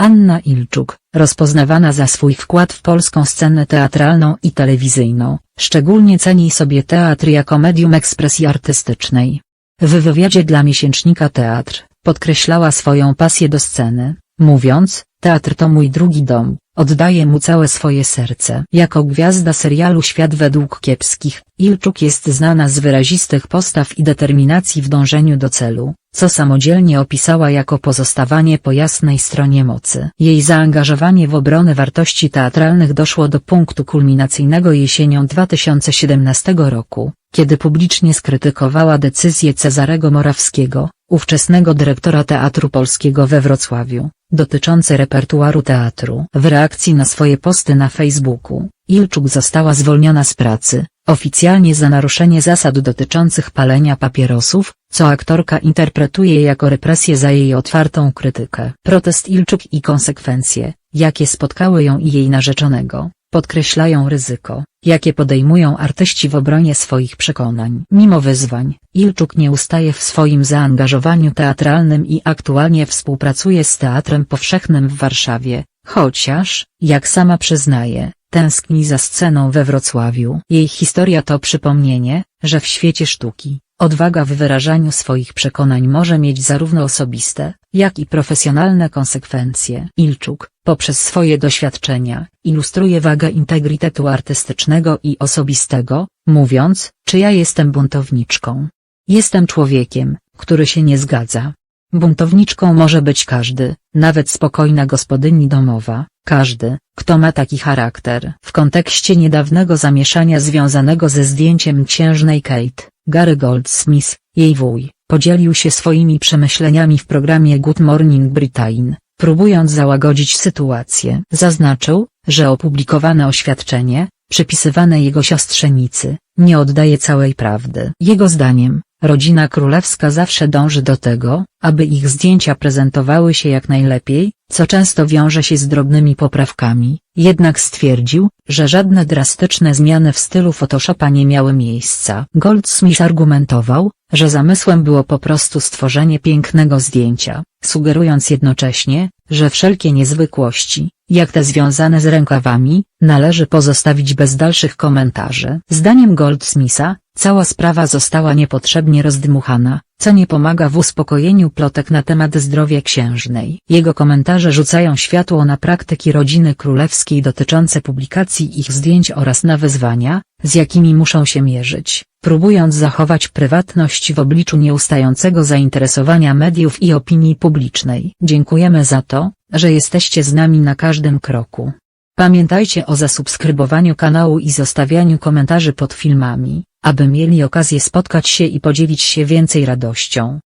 Joanna Ilczuk, rozpoznawana za swój wkład w polską scenę teatralną i telewizyjną, szczególnie ceni sobie teatr jako medium ekspresji artystycznej. W wywiadzie dla miesięcznika Teatr, podkreślała swoją pasję do sceny, mówiąc, teatr to mój drugi dom, oddaję mu całe swoje serce. Jako gwiazda serialu Świat według kiepskich, Ilczuk jest znana z wyrazistych postaw i determinacji w dążeniu do celu, co samodzielnie opisała jako pozostawanie po jasnej stronie mocy. Jej zaangażowanie w obronę wartości teatralnych doszło do punktu kulminacyjnego jesienią 2017 roku, kiedy publicznie skrytykowała decyzję Cezarego Morawskiego, ówczesnego dyrektora Teatru Polskiego we Wrocławiu, dotyczące repertuaru teatru. W reakcji na swoje posty na Facebooku, Ilczuk została zwolniona z pracy, oficjalnie za naruszenie zasad dotyczących palenia papierosów, co aktorka interpretuje jako represję za jej otwartą krytykę. Protest Ilczuk i konsekwencje, jakie spotkały ją i jej narzeczonego, podkreślają ryzyko, jakie podejmują artyści w obronie swoich przekonań. Mimo wyzwań, Ilczuk nie ustaje w swoim zaangażowaniu teatralnym i aktualnie współpracuje z Teatrem Powszechnym w Warszawie, chociaż, jak sama przyznaje, tęskni za sceną we Wrocławiu. Jej historia to przypomnienie, że w świecie sztuki, odwaga w wyrażaniu swoich przekonań może mieć zarówno osobiste, jak i profesjonalne konsekwencje. Ilczuk, poprzez swoje doświadczenia, ilustruje wagę integrytetu artystycznego i osobistego, mówiąc, czy ja jestem buntowniczką. Jestem człowiekiem, który się nie zgadza. Buntowniczką może być każdy, nawet spokojna gospodyni domowa, każdy, kto ma taki charakter. W kontekście niedawnego zamieszania związanego ze zdjęciem księżnej Kate, Gary Goldsmith, jej wuj, podzielił się swoimi przemyśleniami w programie Good Morning Britain, próbując załagodzić sytuację. Zaznaczył, że opublikowane oświadczenie, przypisywane jego siostrzenicy, nie oddaje całej prawdy. Jego zdaniem, rodzina królewska zawsze dąży do tego, aby ich zdjęcia prezentowały się jak najlepiej, co często wiąże się z drobnymi poprawkami, jednak stwierdził, że żadne drastyczne zmiany w stylu Photoshopa nie miały miejsca. Goldsmith argumentował, że zamysłem było po prostu stworzenie pięknego zdjęcia, sugerując jednocześnie, że wszelkie niezwykłości, jak te związane z rękawami, należy pozostawić bez dalszych komentarzy. Zdaniem Goldsmitha, cała sprawa została niepotrzebnie rozdmuchana, co nie pomaga w uspokojeniu plotek na temat zdrowia księżnej. Jego komentarze rzucają światło na praktyki rodziny królewskiej dotyczące publikacji ich zdjęć oraz na wyzwania, z jakimi muszą się mierzyć, próbując zachować prywatność w obliczu nieustającego zainteresowania mediów i opinii publicznej. Dziękujemy za to, że jesteście z nami na każdym kroku. Pamiętajcie o zasubskrybowaniu kanału i zostawianiu komentarzy pod filmami, aby mieli okazję spotkać się i podzielić się więcej radością.